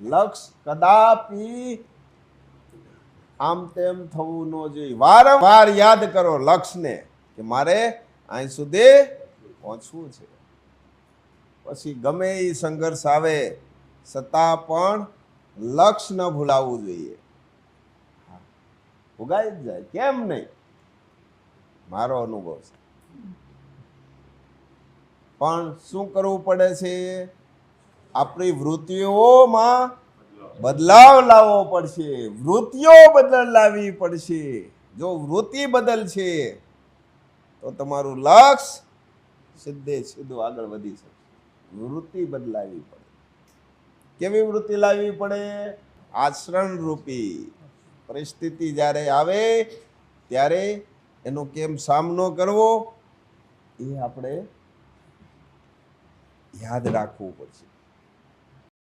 લક્ષ કદાપી. આમ તેમ થવું ન જોઈએ. વારંવાર યાદ કરો લક્ષને કે મારે અહીં સુધી પહોંચવું છે. પછી ગમે એ સંઘર્ષ આવે છતાં પણ લક્ષ ન ભૂલાવવું જોઈએ. હા, જ જાય. કેમ નહીં? મારો અનુભવ છે. પણ શું કરવું પડે છે? આપણી વૃત્તિઓમાં બદલાવ લાવવો પડશે. વૃત્તિઓ બદલાવી પડશે. જો વૃત્તિ બદલશે તો તમારું લક્ષ સીધે સીધું આગળ વધી શકે વૃત્તિ બદલાવી પડે. કેવી વૃત્તિ લાવવી પડે? આચરણ રૂપી. પરિસ્થિતિ જ્યારે આવે, ત્યારે એનો કેમ સામનો કરવો, એ આપણે યાદ રાખવું પડશે.